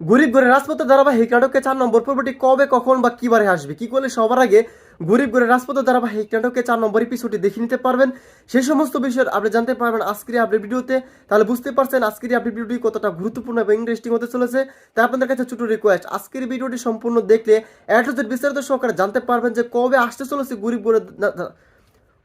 গরিব ঘরে রাজপথের ধারাবাহিক নাটকে চার নম্বর পর্বটি কবে, কখন বা কিবারে আসবে? কি করলে সবার আগে গরিব ঘরে রাজপথের ধারাবাহিক নাটকে চার নম্বর এপিসোডটি দেখে নিতে পারবেন? সেই সমস্ত বিষয় আপনি জানতে পারবেন আজকের আপডেট ভিডিওতে। তাহলে বুঝতে পারছেন আজকের আপডেট ভিডিওটি কতটা গুরুত্বপূর্ণ এবং ইন্টারেস্টিং হতে চলেছে। তাই আপনাদের কাছে ছোট রিকোয়েস্ট আজকের ভিডিওটি সম্পূর্ণ দেখলে অ্যাড্রেসের বিস্তারিত সহকারে জানতে পারবেন যে কবে আসতে চলেছে গরিব ঘরে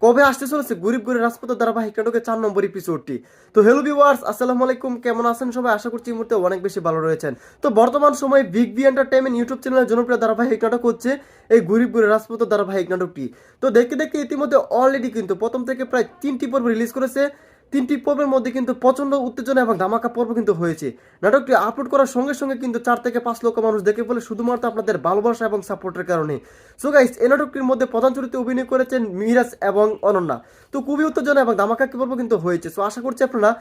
কবে আসতে চলেছে গরিব গরিব রাজপথের ধারাবাহিক নাটকের চার নম্বর এপিসোডটি তো হ্যালো ভিউয়ার্স আসসালামু আলাইকুম, কেমন আছেন সবাই? আশা করছি এই মুহূর্তে অনেক বেশি ভালো রয়েছেন। তো বর্তমান সময়ে বিগ বি এন্টারটেনমেন্ট ইউটিউব চ্যানেলের জনপ্রিয় ধারাবাহিক নাটক হচ্ছে এই গরিব গরিব রাজপথের ধারাবাহিক নাটকটি। তো দেখতে দেখতে ইতিমধ্যে অলরেডি কিন্তু প্রথম থেকে প্রায় তিনটি পর্ব রিলিজ করেছে। তিনটি পর্বের মধ্যে কিন্তু প্রচণ্ড উত্তেজনা এবং ধামাকা পর্ব কিন্তু হয়েছে। নাটকটি আপলোড করার সঙ্গে সঙ্গে কিন্তু চার থেকে পাঁচ লক্ষ মানুষ দেখে বলে শুধুমাত্র আপনাদের ভালোবাসা এবং সাপোর্টের কারণে। সো গাইস এই নাটকটির মধ্যে প্রধান চরিত্রে অভিনয় করেছেন মিরাজ এবং অনন্যা। তো খুবই উত্তেজনা এবং ধামাকা পর্ব কিন্তু হয়েছে। সো আশা করছি আপনারা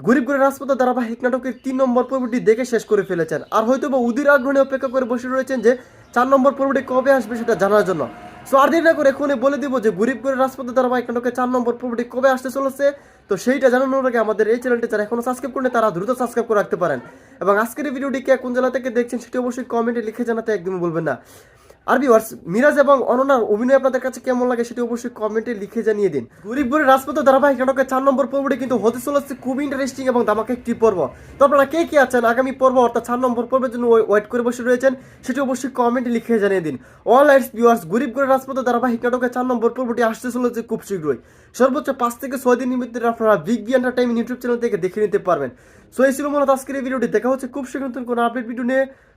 গরিব গরিব রাজপথ ধারাবাহিক নাটকের তিন নম্বর পর্বটি দেখে শেষ করে ফেলেছেন। আর হয়তো বা উদির আগ্রহণে অপেক্ষা করে বসে রয়েছেন যে চার নম্বর পর্বটি কবে আসবে সেটা জানার জন্য। সো আর দেরি না করে এখনই বলে দিব যে, গরিব রাজপথে রাজপথ ধারাবাহিক চার নম্বর পর্বটি কবে আসতে চলেছে? তো সেইটা জানানোর আগে আমাদের এই চ্যানেলটি যারা এখনও সাবস্ক্রাইব করেন তারা দ্রুত সাবস্ক্রাইব করে রাখতে পারেন। এবং আজকের ভিডিওটি কে কোন জেলা থেকে দেখছেন, সেটি অবশ্যই কমেন্টে লিখে জানাতে একদমই বলবেন না। আর ভিউয়ার্স মিরাজ এবং অননার অভিনয় আপনাদের কাছে কেমন লাগে সেটি অবশ্যই কমেন্টে লিখে জানিয়ে দিন। গরিব গরিব রাজপথ ধারাবাহিক নাটকের চার নম্বর পর্বটি কিন্তু হতে চলেছে খুবই ইন্টারেস্টিং এবং দামাকে একটি পর্ব। তো আপনারা কে কে আছেন আগামী পর্ব অর্থাৎ চার নম্বর পর্বের জন্য ওয়েট করে বসে রয়েছেন, সেটি অবশ্যই কমেন্টে লিখে জানিয়ে দিন। অল লাইটস ভিউয়ার্স গরিব গরিব রাজপথ ধারাবাহিক নাটকের চার নম্বর পর্বটি আসতে চলেছে খুব শীঘ্রই। সর্বোচ্চ পাঁচ থেকে ছয় দিন নিমিত্তে আপনারা big B entertainment YouTube channel থেকে দেখে নিতে পারবেন। সো এই ছিল মূলত আজকের এই ভিডিওটি দেখা হচ্ছে খুব শীঘ্র নতুন কোনো আপডেট ভিডিও নিয়ে।